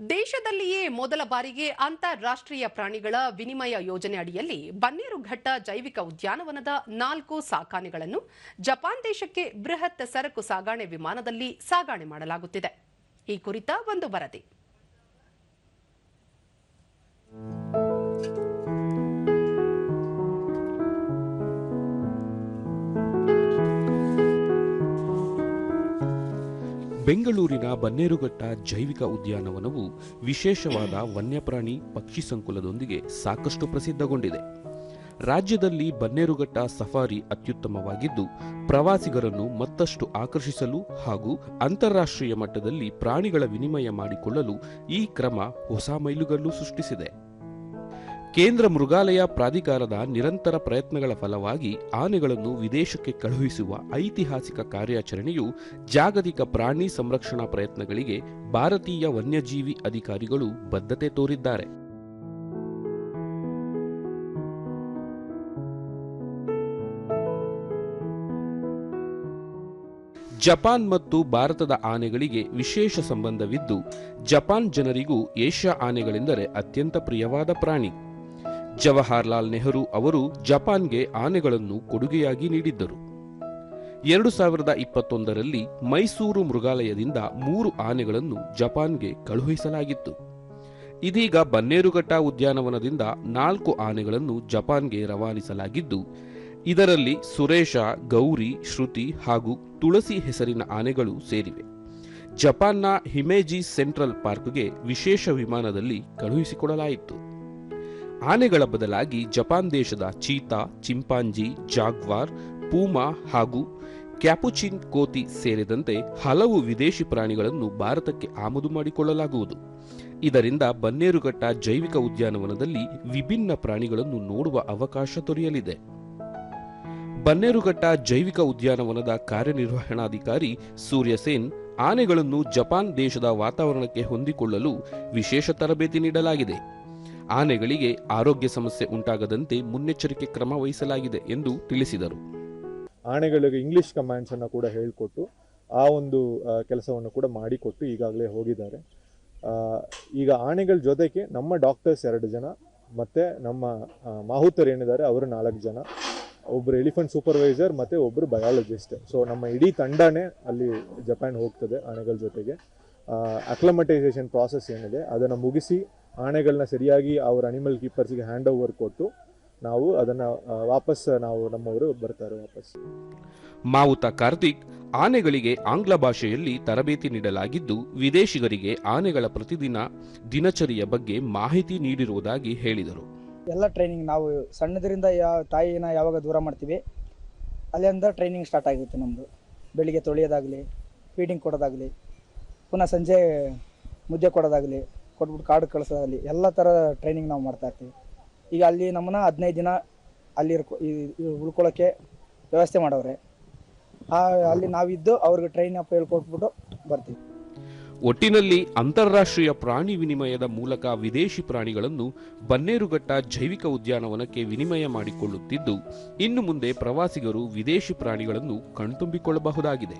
ದೇಶದಲ್ಲಿಯೇ ಮೊದಲ ಬಾರಿಗೆ ಅಂತಾರಾಷ್ಟ್ರೀಯ ಪ್ರಾಣಿಗಳ ವಿನಿಮಯ ಯೋಜನೆ ಅಡಿಯಲ್ಲಿ ಬನ್ನೇರುಘಟ್ಟ ಜೈವಿಕ ಉದ್ಯಾನವನದ ನಾಲ್ಕು ಸಾಕಾನೆಗಳನ್ನು ಜಪಾನ್ ದೇಶಕ್ಕೆ ಬೃಹತ್ ಸರಕು ಸಾಗಾಣೆ ವಿಮಾನದಲ್ಲಿ ಸಾಗಾಣೆ ಮಾಡಲಾಗುತ್ತಿದೆ. ಈ ಕುರಿತ ಒಂದು ವರದಿ. ಬೆಂಗಳೂರಿನ ಬನ್ನೇರುಘಟ್ಟ ಜೈವಿಕ ಉದ್ಯಾನವನವು ವಿಶೇಷವಾದ ವನ್ಯಪ್ರಾಣಿ ಪಕ್ಷಿ ಸಂಕುಲದೊಂದಿಗೆ ಸಾಕಷ್ಟು ಪ್ರಸಿದ್ಧಗೊಂಡಿದೆ. ರಾಜ್ಯದಲ್ಲಿ ಬನ್ನೇರುಘಟ್ಟ ಸಫಾರಿ ಅತ್ಯುತ್ತಮವಾಗಿದ್ದು, ಪ್ರವಾಸಿಗರನ್ನು ಮತ್ತಷ್ಟು ಆಕರ್ಷಿಸಲು ಹಾಗೂ ಅಂತಾರಾಷ್ಟ್ರೀಯ ಮಟ್ಟದಲ್ಲಿ ಪ್ರಾಣಿಗಳ ವಿನಿಮಯ ಮಾಡಿಕೊಳ್ಳಲು ಈ ಕ್ರಮ ಹೊಸ ಮೈಲುಗಲ್ಲು ಸೃಷ್ಟಿಸಿದೆ. ಕೇಂದ್ರ ಮೃಗಾಲಯ ಪ್ರಾಧಿಕಾರದ ನಿರಂತರ ಪ್ರಯತ್ನಗಳ ಫಲವಾಗಿ ಆನೆಗಳನ್ನು ವಿದೇಶಕ್ಕೆ ಕಳುಹಿಸುವ ಐತಿಹಾಸಿಕ ಕಾರ್ಯಾಚರಣೆಯು ಜಾಗತಿಕ ಪ್ರಾಣಿ ಸಂರಕ್ಷಣಾ ಪ್ರಯತ್ನಗಳಿಗೆ ಭಾರತೀಯ ವನ್ಯಜೀವಿ ಅಧಿಕಾರಿಗಳು ಬದ್ಧತೆ ತೋರಿದ್ದಾರೆ. ಜಪಾನ್ ಮತ್ತು ಭಾರತದ ಆನೆಗಳಿಗೆ ವಿಶೇಷ ಸಂಬಂಧವಿದ್ದು, ಜಪಾನ್ ಜನರಿಗೂ ಏಷ್ಯಾ ಆನೆಗಳೆಂದರೆ ಅತ್ಯಂತ ಪ್ರಿಯವಾದ ಪ್ರಾಣಿ. ಜವಾಹರ್ಲಾಲ್ ನೆಹರು ಅವರು ಜಪಾನ್ಗೆ ಆನೆಗಳನ್ನು ಕೊಡುಗೆಯಾಗಿ ನೀಡಿದ್ದರು. ಎರಡು ಸಾವಿರದ ಇಪ್ಪತ್ತೊಂದರಲ್ಲಿ ಮೈಸೂರು ಮೃಗಾಲಯದಿಂದ ಮೂರು ಆನೆಗಳನ್ನು ಜಪಾನ್ಗೆ ಕಳುಹಿಸಲಾಗಿತ್ತು. ಇದೀಗ ಬನ್ನೇರುಘಟ್ಟ ಉದ್ಯಾನವನದಿಂದ ನಾಲ್ಕು ಆನೆಗಳನ್ನು ಜಪಾನ್ಗೆ ರವಾನಿಸಲಾಗಿದ್ದು, ಇದರಲ್ಲಿ ಸುರೇಶ, ಗೌರಿ, ಶ್ರುತಿ ಹಾಗೂ ತುಳಸಿ ಹೆಸರಿನ ಆನೆಗಳು ಸೇರಿವೆ. ಜಪಾನ್ನ ಹಿಮೇಜಿ ಸೆಂಟ್ರಲ್ ಪಾರ್ಕ್ಗೆ ವಿಶೇಷ ವಿಮಾನದಲ್ಲಿ ಕಳುಹಿಸಿಕೊಡಲಾಯಿತು. ಆನೆಗಳ ಬದಲಾಗಿ ಜಪಾನ್ ದೇಶದ ಚೀತಾ, ಚಿಂಪಾಂಜಿ, ಜಾಗ್ವಾರ್, ಪೂಮಾ ಹಾಗೂ ಕ್ಯಾಪುಚಿನ್ ಕೋತಿ ಸೇರಿದಂತೆ ಹಲವು ವಿದೇಶಿ ಪ್ರಾಣಿಗಳನ್ನು ಭಾರತಕ್ಕೆ ಆಮದು ಮಾಡಿಕೊಳ್ಳಲಾಗುವುದು. ಇದರಿಂದ ಬನ್ನೇರುಘಟ್ಟ ಜೈವಿಕ ಉದ್ಯಾನವನದಲ್ಲಿ ವಿಭಿನ್ನ ಪ್ರಾಣಿಗಳನ್ನು ನೋಡುವ ಅವಕಾಶ ದೊರೆಯಲಿದೆ. ಬನ್ನೇರುಘಟ್ಟ ಜೈವಿಕ ಉದ್ಯಾನವನದ ಕಾರ್ಯನಿರ್ವಹಣಾಧಿಕಾರಿ ಸೂರ್ಯಸೇನ್ ಆನೆಗಳನ್ನು ಜಪಾನ್ ದೇಶದ ವಾತಾವರಣಕ್ಕೆ ಹೊಂದಿಕೊಳ್ಳಲು ವಿಶೇಷ ತರಬೇತಿ ನೀಡಲಾಗಿದೆ. ಆನೆಗಳಿಗೆ ಆರೋಗ್ಯ ಸಮಸ್ಯೆ ಉಂಟಾಗದಂತೆ ಮುನ್ನೆಚ್ಚರಿಕೆ ಕ್ರಮ ವಹಿಸಲಾಗಿದೆ ಎಂದು ತಿಳಿಸಿದರು. ಆನೆಗಳಿಗೆ ಇಂಗ್ಲಿಷ್ ಕಮಾಂಡ್ಸನ್ನು ಕೂಡ ಹೇಳಿಕೊಟ್ಟು, ಆ ಒಂದು ಕೆಲಸವನ್ನು ಕೂಡ ಮಾಡಿಕೊಟ್ಟು ಈಗಾಗಲೇ ಹೋಗಿದ್ದಾರೆ. ಈಗ ಆನೆಗಳ ಜೊತೆಗೆ ನಮ್ಮ ಡಾಕ್ಟರ್ಸ್ ಎರಡು ಜನ, ಮತ್ತು ನಮ್ಮ ಮಾಹುತರು ಏನಿದ್ದಾರೆ, ಅವರು ನಾಲ್ಕು ಜನ. ಒಬ್ಬರು ಎಲಿಫೆಂಟ್ ಸೂಪರ್ವೈಸರ್ ಮತ್ತು ಒಬ್ಬರು ಬಯಾಲಜಿಸ್ಟ್ ಸೊ ನಮ್ಮ ಇಡೀ ತಂಡನೇ ಅಲ್ಲಿ ಜಪಾನ್ ಹೋಗ್ತದೆ ಆನೆಗಳ ಜೊತೆಗೆ. ಅಕ್ಲಮಟೈಸೇಷನ್ ಪ್ರಾಸೆಸ್ ಏನಿದೆ, ಅದನ್ನು ಮುಗಿಸಿ ಆನೆಗಳನ್ನ ಸರಿಯಾಗಿ ಅವ್ರ ಅನಿಮಲ್ ಕೀಪರ್ಸ್ಗೆ ಹ್ಯಾಂಡ್ ಓವರ್ ಕೊಟ್ಟು ನಾವು ಅದನ್ನು ವಾಪಸ್ ನಾವು ನಮ್ಮವರು ಬರ್ತಾರೆ ವಾಪಸ್. ಮಾವುತ ಕಾರ್ತಿಕ್ ಆನೆಗಳಿಗೆ ಆಂಗ್ಲ ಭಾಷೆಯಲ್ಲಿ ತರಬೇತಿ ನೀಡಲಾಗಿದ್ದು ವಿದೇಶಿಗರಿಗೆ ಆನೆಗಳ ಪ್ರತಿದಿನ ದಿನಚರಿಯ ಬಗ್ಗೆ ಮಾಹಿತಿ ನೀಡಿರುವುದಾಗಿ ಹೇಳಿದರು. ಎಲ್ಲ ಟ್ರೈನಿಂಗ್ ನಾವು ಸಣ್ಣದರಿಂದ ಯಾವ ತಾಯಿನ ಯಾವಾಗ ದೂರ ಮಾಡ್ತೀವಿ ಅಲ್ಲಿಂದ ಟ್ರೈನಿಂಗ್ ಸ್ಟಾರ್ಟ್ ಆಗಿರುತ್ತೆ ನಮ್ಮದು ಬೆಳಿಗ್ಗೆ ತೊಳೆಯೋದಾಗಲಿ ಫೀಡಿಂಗ್ ಕೊಡೋದಾಗಲಿ ಪುನಃ ಸಂಜೆ ಮುದ್ದೆ ಕೊಡೋದಾಗಲಿ ಕೊಟ್ಬಿಟ್ಟು ಕಾಡು ಕಳಿಸೋದಲ್ಲಿ ಎಲ್ಲ ಥರ ಟ್ರೈನಿಂಗ್ ನಾವು ಮಾಡ್ತಾ ಇರ್ತೀವಿ. ಈಗ ಅಲ್ಲಿ ನಮ್ಮನ್ನ ಹದಿನೈದು ದಿನ ಅಲ್ಲಿ ಇರ್ಕೊ ಉಳ್ಕೊಳ್ಳೋಕ್ಕೆ ವ್ಯವಸ್ಥೆ ಮಾಡವ್ರೆ. ಆ ಅಲ್ಲಿ ನಾವಿದ್ದು ಅವ್ರಿಗೆ ಟ್ರೈನ್ ಅಪ್ ಹೇಳ್ಕೊಟ್ಬಿಟ್ಟು ಬರ್ತೀವಿ. ಒಟ್ಟಿನಲ್ಲಿ ಅಂತಾರಾಷ್ಟ್ರೀಯ ಪ್ರಾಣಿ ವಿನಿಮಯದ ಮೂಲಕ ವಿದೇಶಿ ಪ್ರಾಣಿಗಳನ್ನು ಬನ್ನೇರುಘಟ್ಟ ಜೈವಿಕ ಉದ್ಯಾನವನಕ್ಕೆ ವಿನಿಮಯ ಮಾಡಿಕೊಳ್ಳುತ್ತಿದ್ದು, ಇನ್ನು ಮುಂದೆ ಪ್ರವಾಸಿಗರು ವಿದೇಶಿ ಪ್ರಾಣಿಗಳನ್ನು ಕಣ್ತುಂಬಿಕೊಳ್ಳಬಹುದಾಗಿದೆ.